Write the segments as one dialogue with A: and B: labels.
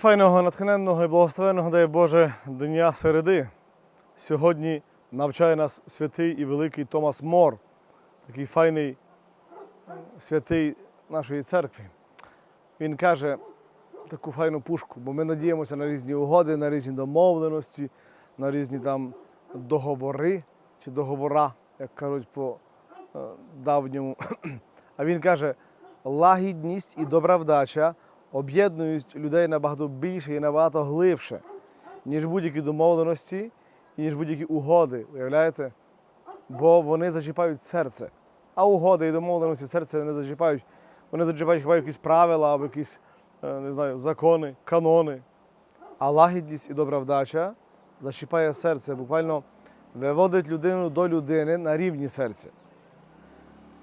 A: файного, натхненного і благословенного, дай Боже, Дня середи. Сьогодні навчає нас святий і великий Томас Мор, такий файний святий нашої церкви. Він каже таку файну пушку, бо ми надіємося на різні угоди, на різні домовленості, на різні там договори чи договора, як кажуть по е, давньому. А він каже, лагідність і добра вдача об'єднують людей набагато більше і набагато глибше, ніж будь-які домовленості ніж будь-які угоди. Уявляєте? Бо вони зачіпають серце. А угоди і домовленості серце не зачіпають. Вони зачіпають хіба якісь правила або якісь е, не знаю, закони, канони. А лагідність і добра вдача зачіпає серце, буквально виводить людину до людини на рівні серця.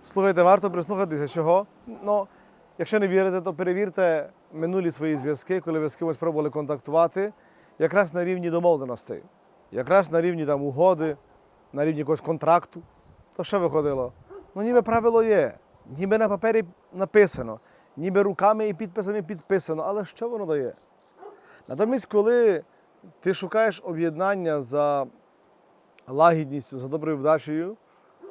A: Слухайте, варто прислухатися, чого? Ну, якщо не вірите, то перевірте минулі свої зв'язки, коли ви з кимось пробували контактувати, якраз на рівні домовленостей, якраз на рівні там, угоди, на рівні якогось контракту. То що виходило? Ну, ніби правило є, ніби на папері написано, ніби руками і підписами підписано, але що воно дає? Натомість, коли ти шукаєш об'єднання за лагідністю, за доброю вдачею,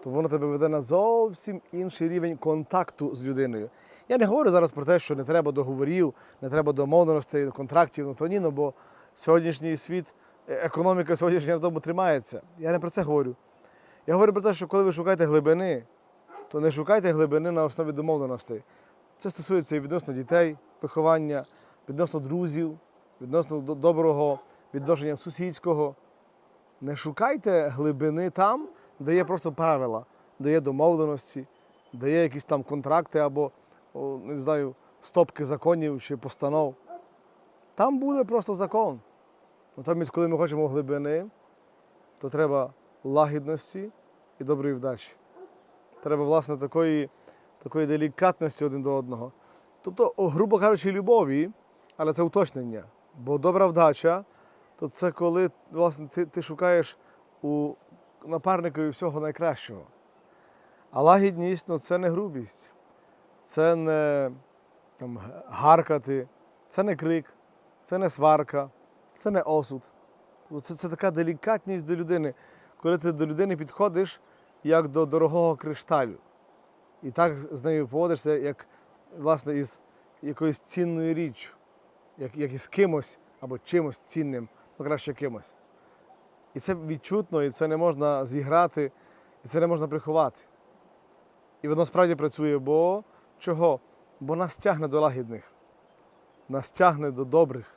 A: то воно тебе веде на зовсім інший рівень контакту з людиною. Я не говорю зараз про те, що не треба договорів, не треба домовленостей, контрактів, ну то ні, ну, бо сьогоднішній світ, е, економіка сьогоднішня на тому тримається. Я не про це говорю. Я говорю про те, що коли ви шукаєте глибини, то не шукайте глибини на основі домовленостей. Це стосується і відносно дітей, виховання, відносно друзів, відносно доброго відношення сусідського. Не шукайте глибини там, де є просто правила, де є домовленості, де є якісь там контракти або не знаю, стопки законів чи постанов. Там буде просто закон. Натомість, коли ми хочемо глибини, то треба лагідності і доброї вдачі. Треба, власне, такої, такої делікатності один до одного. Тобто, грубо кажучи, любові, але це уточнення. Бо добра вдача то це коли власне, ти, ти шукаєш у напарникові всього найкращого. А лагідність ну, це не грубість, це не там, гаркати, це не крик, це не сварка, це не осуд. Це, це така делікатність до людини, коли ти до людини підходиш як до дорогого кришталю. І так з нею поводишся, як власне, із якоюсь цінною річчю, як, як із кимось або чимось цінним, ну краще кимось. І це відчутно, і це не можна зіграти, і це не можна приховати. І воно справді працює, бо чого? Бо нас тягне до лагідних, нас тягне до добрих.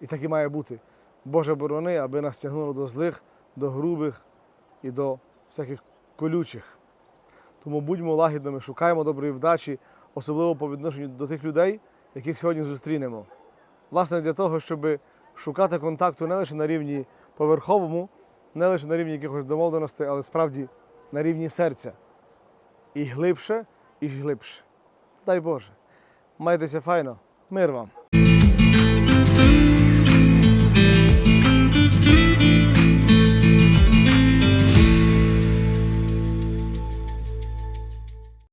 A: І так і має бути. Боже борони, аби нас тягнуло до злих, до грубих і до всяких колючих. Тому будьмо лагідними, шукаємо доброї вдачі, особливо по відношенню до тих людей, яких сьогодні зустрінемо. Власне, для того, щоб шукати контакту не лише на рівні поверховому, не лише на рівні якихось домовленостей, але справді на рівні серця. І глибше, і глибше. Дай Боже. Майтеся файно. Мир вам.